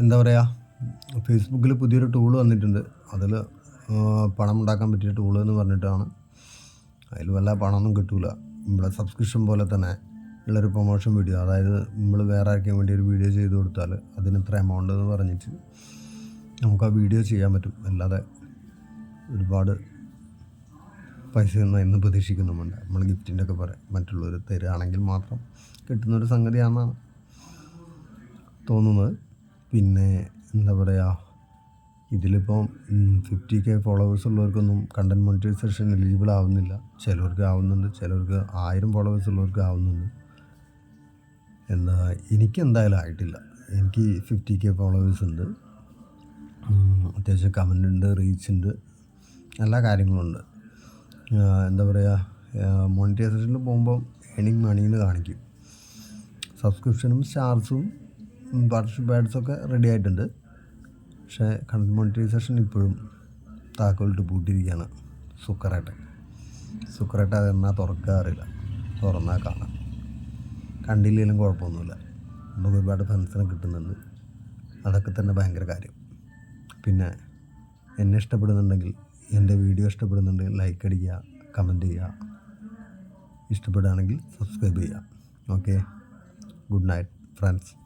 എന്താ പറയുക ഫേസ്ബുക്കിൽ പുതിയൊരു ടൂൾ വന്നിട്ടുണ്ട്. അതിൽ പണം ഉണ്ടാക്കാൻ പറ്റിയ ടൂൾ എന്ന് പറഞ്ഞിട്ടാണ്. അതിൽ വല്ല പണമൊന്നും കിട്ടൂല. നമ്മളെ സബ്സ്ക്രിപ്ഷൻ പോലെ തന്നെ ഉള്ളൊരു പ്രൊമോഷൻ വീഡിയോ അതായത് നമ്മൾ വേറെ ആർക്കും വേണ്ടി ഒരു വീഡിയോ ചെയ്ത് കൊടുത്താൽ അതിന് ഇത്ര എമൗണ്ട് എന്ന് പറഞ്ഞിട്ട് നമുക്ക് ആ വീഡിയോ ചെയ്യാൻ പറ്റും. അല്ലാതെ ഒരുപാട് പൈസയൊന്നും ഇന്ന് പ്രതീക്ഷിക്കുന്നുമുണ്ട്. നമ്മൾ ഗിഫ്റ്റിന്റെ ഒക്കെ പറയാം മറ്റുള്ളവർ തരികയാണെങ്കിൽ മാത്രം കിട്ടുന്നൊരു സംഗതിയാണെന്നാണ് തോന്നുന്നത്. പിന്നെ എന്താ പറയുക ഇതിലിപ്പം ഫിഫ്റ്റി കെ ഫോളോവേഴ്സ് ഉള്ളവർക്കൊന്നും കണ്ടന്റ് മോണിറ്റൈസേഷൻ എലിജിബിൾ ആവുന്നില്ല. ചിലവർക്ക് ആവുന്നുണ്ട് ചിലവർക്ക് ആയിരം ഫോളോവേഴ്സ് ഉള്ളവർക്ക് ആവുന്നുണ്ട്. എന്താ എനിക്ക് എന്തായാലും ആയിട്ടില്ല. എനിക്ക് ഫിഫ്റ്റി കെ ഫോളോവേഴ്സ് ഉണ്ട്. അത്യാവശ്യം കമന്റ് ഉണ്ട് റീച്ച് ഉണ്ട് എല്ലാ കാര്യങ്ങളുണ്ട് എന്താ പറയുക മോണിറ്റൈസേഷനിൽ പോകുമ്പോൾ ഏണിങ് മണിന്ന് കാണിക്കും. സബ്സ്ക്രിപ്ഷനും സ്റ്റാർസും പാർട്ട്ണർഷിപ്പ് ആഡ്സൊക്കെ റെഡി ആയിട്ടുണ്ട്. പക്ഷേ കണ്ടന്റ് മോണിറ്റൈസേഷൻ ഇപ്പോഴും താക്കോലിട്ട് പൂട്ടിയിരിക്കുകയാണ് സുക്കറേട്ടൻ സുക്കറേട്ട എന്നാൽ തുറക്കാറില്ല തുറന്നാൽ കാണാം. കണ്ടില്ലെങ്കിലും കുഴപ്പമൊന്നുമില്ല. നമുക്ക് ഒരുപാട് ഫ്രണ്ട്സിനെ കിട്ടുന്നുണ്ട്. അതൊക്കെ തന്നെ ഭയങ്കര കാര്യം. പിന്നെ എന്നെ ഇഷ്ടപ്പെടുന്നുണ്ടെങ്കിൽ എന്റെ വീഡിയോ ഇഷ്ടപ്പെടുന്നുണ്ടെങ്കിൽ ലൈക്ക് അടിക്കുക കമന്റ് ചെയ്യുക. ഇഷ്ടപ്പെടുകയാണെങ്കിൽ സബ്സ്ക്രൈബ് ചെയ്യുക. Okay good night friends